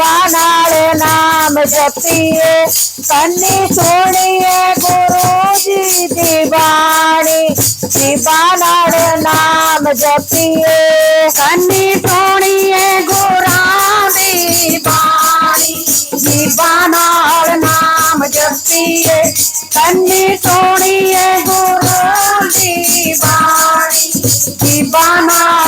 बनाड़े नाम जपिए, कन्नी सुनिए गुरु जी दीवाणी शिवानाड़े नाम जपिए, कन्नी सुनिए गुरानी बाणी शिवानाड़ नाम जपिए, कन्नी सुनिए गुरु जी बाणी शिवानाड़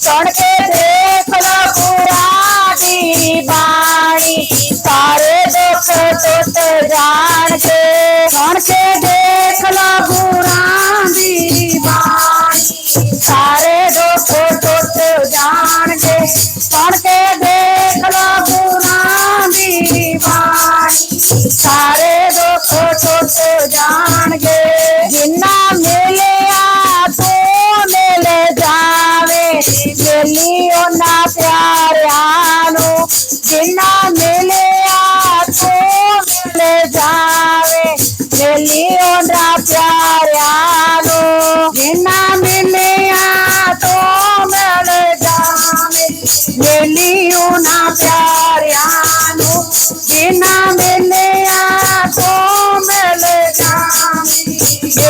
తోడకే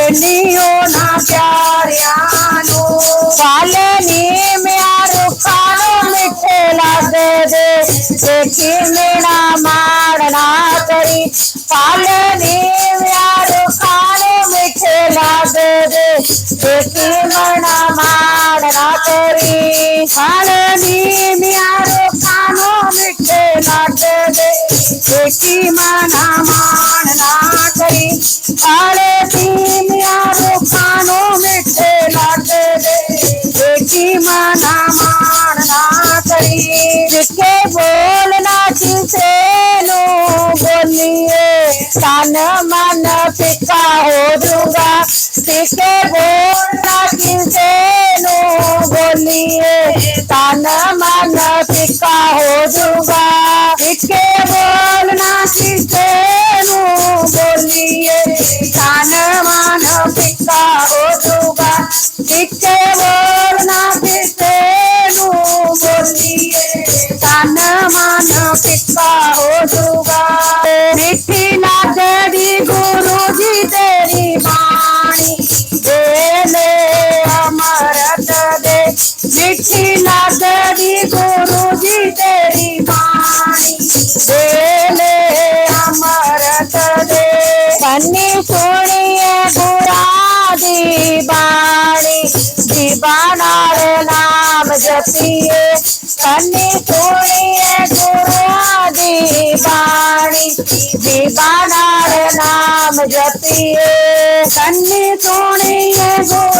ਮਿਲੀ ਉਹਨਾਂ ਪਿਆਰਿਆਂ ਨੂੰ। ਫਲ ਨੀ ਮਿਆ ਰੁੱਖਾਂ ਨੂੰ ਮਿੱਠੇ ਲੱਗਦੇ ਦੇਖੀ ਮੇਣਾ ਮਾਰਨਾ ਕਰੀ ਫਲ ਨੀ ਮਿਆ ਰੁੱਖਾਂ ਨੂੰ ਮਿੱਠੇ ਲੱਗਦੇ ਦੇਖੀ ਮੇਣਾ ਮਾਰਨਾ ਕਰੀ ਫਲ ਨੀ ਮਿਆ ਰੁੱਖਾਂ ਨੂੰ ਮਿੱਠੇ ਲੱਗਦੇ ਦੇਖੀ ਮਨਾ ਮਾਰਨਾ ਕਰੀ ਫਲ जिसे बोलना किसे नो बोलिए तन मन फिका हो दूँगा जिसके बोलना किसे नो बोलिए तन मन फिका हो दूँगा जिसके बोलना किसे नो बोलिए तन मन फिका हो दूँगा मिठी कृष्णा तेरी गुरु जी, तेरी वाणी। देले अमरत दे बनी सुनिए बुरादी बाणी। दीवाना रे नाम जपिए। बनी सुनिए बुरादी बाणी। दीवाना रे नाम जपिए। कन्नी सुनिए गुरु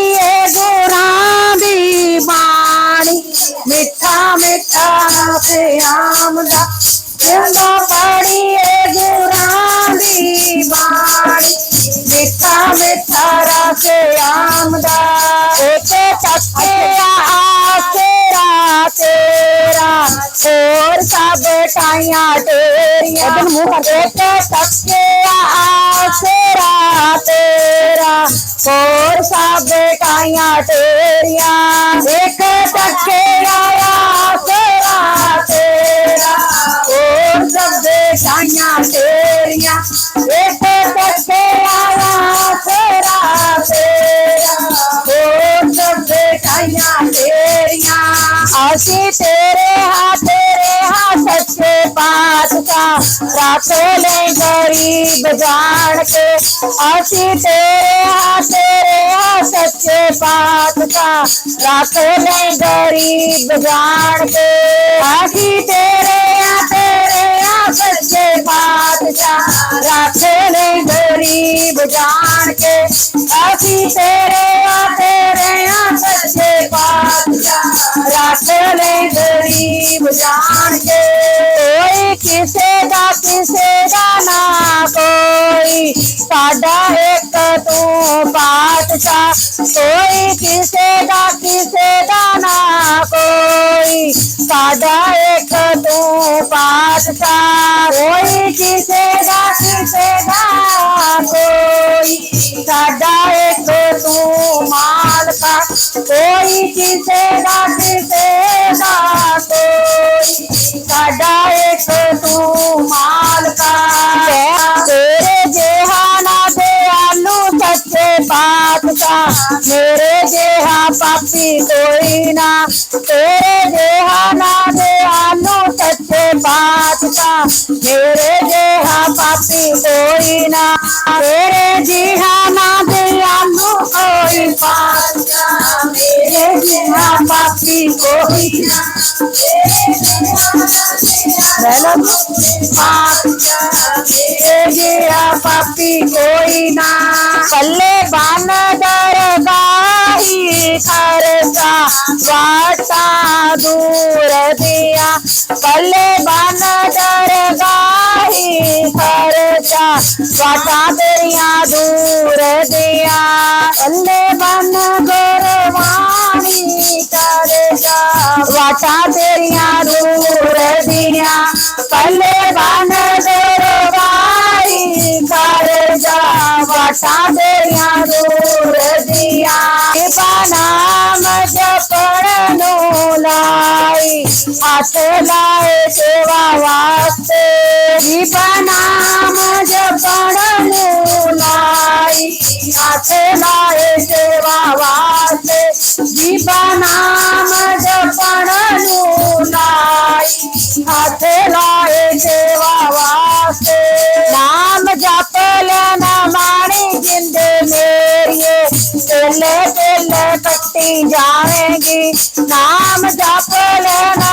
ਹੋਰ ਸਭ ਟਾਈਆਂ ਤੇਰੀਆਂ। ਇਧਰ ਮੂੰਹ ਕਰ ਇੱਕ ਤੱਕਿਆ ਆਸਰਾ ਤੇਰਾ। ਹੋਰ ਸਭ ਟਾਈਆਂ ਤੇਰੀਆਂ। ਇੱਕ ਤੱਕਿਆ ਆਸਰਾ ਤੇਰਾ। ਹੋਰ ਸਭ ਟਾਈਆਂ ਤੇਰੀਆਂ। खोले गरीब जान के आसी तेरे हाथ तेरे हाथ सच्चे पात का राखो ले गरीब जान के आसी तेरे हाथ तेरे हाथ सच्चे पात का राखो ले गरीब जान के आसी तेरे हाथ तेरे हाथ सच्चे पात का राखो ले गरीब जान के कोई किसे ਕੋਈ ਕਿਸੇ ਦਾ ਕਿਸੇ ਦਾ ਨਾ ਕੋਈ। ਸਾਡਾ ਇੱਕ ਤੂੰ ਪਾਤਸ਼ਾਹ। ਕੋਈ ਕਿਸੇ ਦਾ ਕਿਸੇ ਦਾ ਕੋਈ। ਸਾਡਾ ਇੱਕ ਤੂੰ ਮਾਲਕਾ। ਕੋਈ ਕਿਸੇ ਦਾ ਕਿਸੇ मेरे जेहा पापी कोई ना, तेरे जेहा ना दे दयालु सच्चे बादशाह। मेरे जेहा पापी कोई ना, तेरे जेहा ना दे दयालु कोई बादशाह। मेरे जेहा पापी कोई ना मेरे जेहा पापी कोई ना। पल्ले दूर दिया। पल्ले बन दरगाही खर्चा वाटा दरिया दूर दिया। पल्ले बन गुरवाणी खर्चा वाटा दरिया दूर दिया। पल्ले बन गुरवाणी खर्चा वाटा अठलाए सेवा वास्ते। नाम जपण मूलाई। अठलाए सेवा वास्ते। नाम जपण मूलाई। अठलाए सेवा वास्ते। नाम जपल न माने जिंद मेरी तेले तेले कट्टी जाएगी। नाम जपल न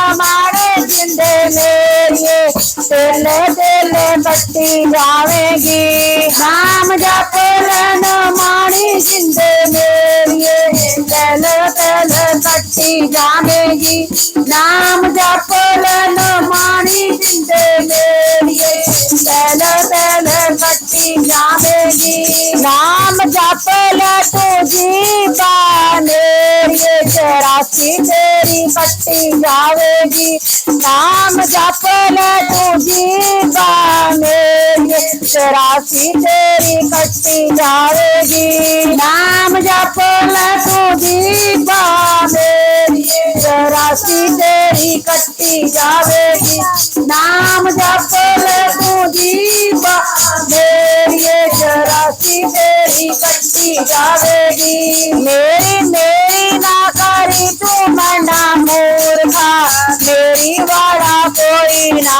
मिलती जाएगी नाम जप लेना मारी जिंद में ये तल तल कट्टी जाएगी नाम जप लेना मारी जिंद में ये तल तल कट्टी जाएगी नाम जप ले तो जी पाने ये पट्टी जावेगी। नाम जपन तू जीवा मेरी। चौरासी तेरी कट्टी जावेगी। नाम जपन तू जीवा मेरी। चौरासी तेरी कट्टी जावेगी। नाम जपन तू जीवा मेरी। चौरासी तेरी कट्टी जावेगी। मेरी मेरी ना करी तू ਮਨਾ ਮੂਰਖਾ ਮੇਰੀ ਵਾੜਾ ਕੋਈ ਨਾ